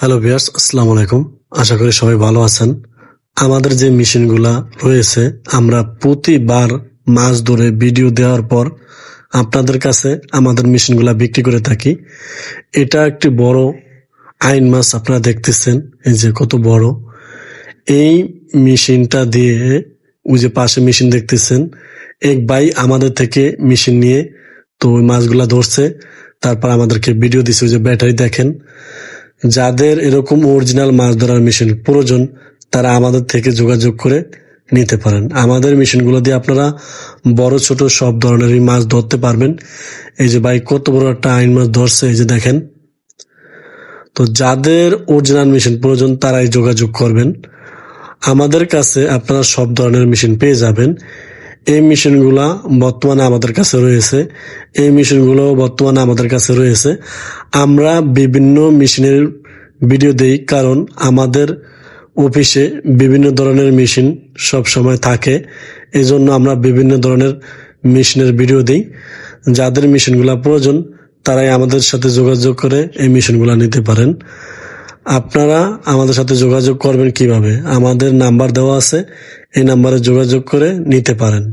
Hello বিয়ার্স আসসালামু আলাইকুম। আশা করি সবাই ভালো আছেন। আমাদের যে মেশিনগুলা রয়েছে, আমরা প্রতিবার মাছ ধরে ভিডিও দেওয়ার পর আপনাদের কাছে আমাদের মেশিনগুলা বিক্রি করে থাকি। এটা একটি বড় আইন মাছ, আপনারা দেখতেছেন, এই যে কত বড়। এই মেশিনটা দিয়ে ওই যে পাশে মেশিন দেখতেছেন, এক ভাই আমাদের থেকে মেশিন নিয়ে তো ওই মাছগুলা ধরছে, তারপর আমাদেরকে ভিডিও দিছে, ওই যে ব্যাটারি দেখেন। যাদের এরকম অরিজিনাল মাছ ধরার মেশিন প্রয়োজন, তারা আমাদের থেকে যোগাযোগ করে নিতে পারেন। আমাদের মেশিনগুলো দিয়ে আপনারা বড়, ছোট সব ধরনেরই মাছ ধরতে পারবেন। এই যে ভাই, কত বড় একটা আইন মাছ ধরছে, এই যে দেখেন। তো যাদের অরিজিনাল মেশিন প্রয়োজন, তারাই যোগাযোগ করবেন। আমাদের কাছে আপনারা সব ধরনের মেশিন পেয়ে যাবেন। এই মেশিনগুলা বর্তমানে আমাদের কাছে রয়েছে। এই মেশিনগুলো বর্তমানে আমাদের কাছে রয়েছে। আমরা বিভিন্ন মেশিনের ভিডিও দেই, কারণ আমাদের অফিসে বিভিন্ন ধরনের মেশিন সব সময় থাকে। এই জন্য আমরা বিভিন্ন ধরনের মেশিনের ভিডিও দিই। যাদের মেশিনগুলো প্রয়োজন, তারাই আমাদের সাথে যোগাযোগ করে এই মেশিনগুলা নিতে পারেন। আপনারা আমাদের সাথে যোগাযোগ করবেন কীভাবে? আমাদের নাম্বার দেওয়া আছে। এই নাম্বারে যোগাযোগ করে নিতে পারেন।